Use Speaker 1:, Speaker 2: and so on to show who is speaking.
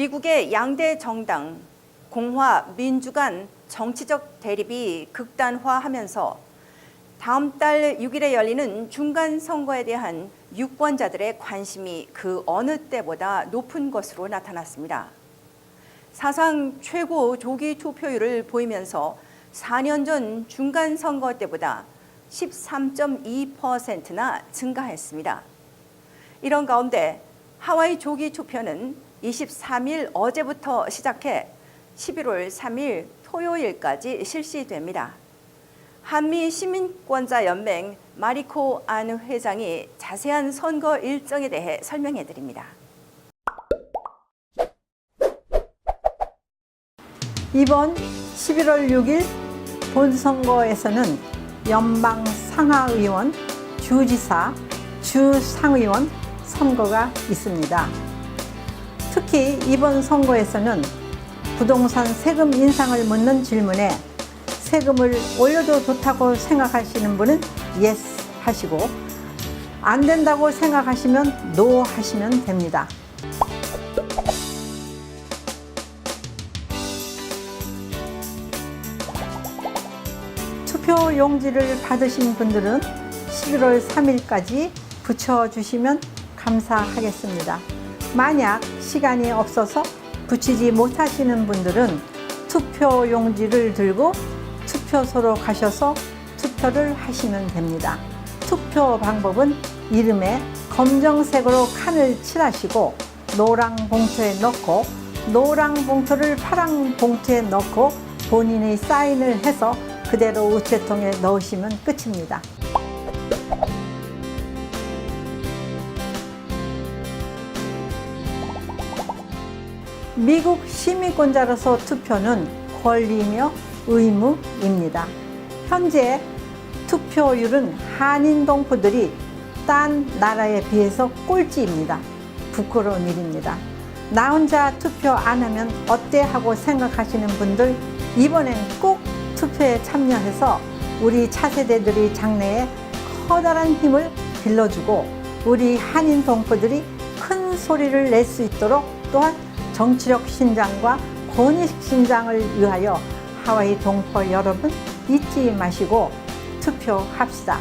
Speaker 1: 미국의 양대 정당 공화 민주 간 정치적 대립이 극단화하면서 다음 달 6일에 열리는 중간 선거에 대한 유권자들의 관심이 그 어느 때보다 높은 것으로 나타났습니다. 사상 최고 조기 투표율을 보이면서 4년 전 중간 선거 때보다 13.2%나 증가했습니다. 이런 가운데 하와이 조기 투표는 23일 어제부터 시작해 11월 3일 토요일까지 실시됩니다. 한미 시민권자 연맹 마리코 안 회장이 자세한 선거 일정에 대해 설명해 드립니다.
Speaker 2: 이번 11월 6일 본선거에서는 연방 상하의원, 주지사, 주상의원 선거가 있습니다. 특히 이번 선거에서는 부동산 세금 인상을 묻는 질문에 세금을 올려도 좋다고 생각하시는 분은 yes 하시고 안 된다고 생각하시면 no 하시면 됩니다. 투표 용지를 받으신 분들은 11월 3일까지 붙여주시면 감사하겠습니다. 만약 시간이 없어서 붙이지 못하시는 분들은 투표 용지를 들고 투표소로 가셔서 투표를 하시면 됩니다. 투표 방법은 이름에 검정색으로 칸을 칠하시고 노랑 봉투에 넣고 노랑 봉투를 파랑 봉투에 넣고 본인의 사인을 해서 그대로 우체통에 넣으시면 끝입니다. 미국 시민권자로서 투표는 권리며 의무입니다. 현재 투표율은 한인 동포들이 딴 나라에 비해서 꼴찌입니다. 부끄러운 일입니다. 나 혼자 투표 안 하면 어때 하고 생각하시는 분들 이번엔 꼭 투표에 참여해서 우리 차세대들이 장래에 커다란 힘을 길러주고 우리 한인 동포들이 큰 소리를 낼 수 있도록 또한 정치력 신장과 권위식 신장을 위하여 하와이 동포 여러분 잊지 마시고 투표합시다.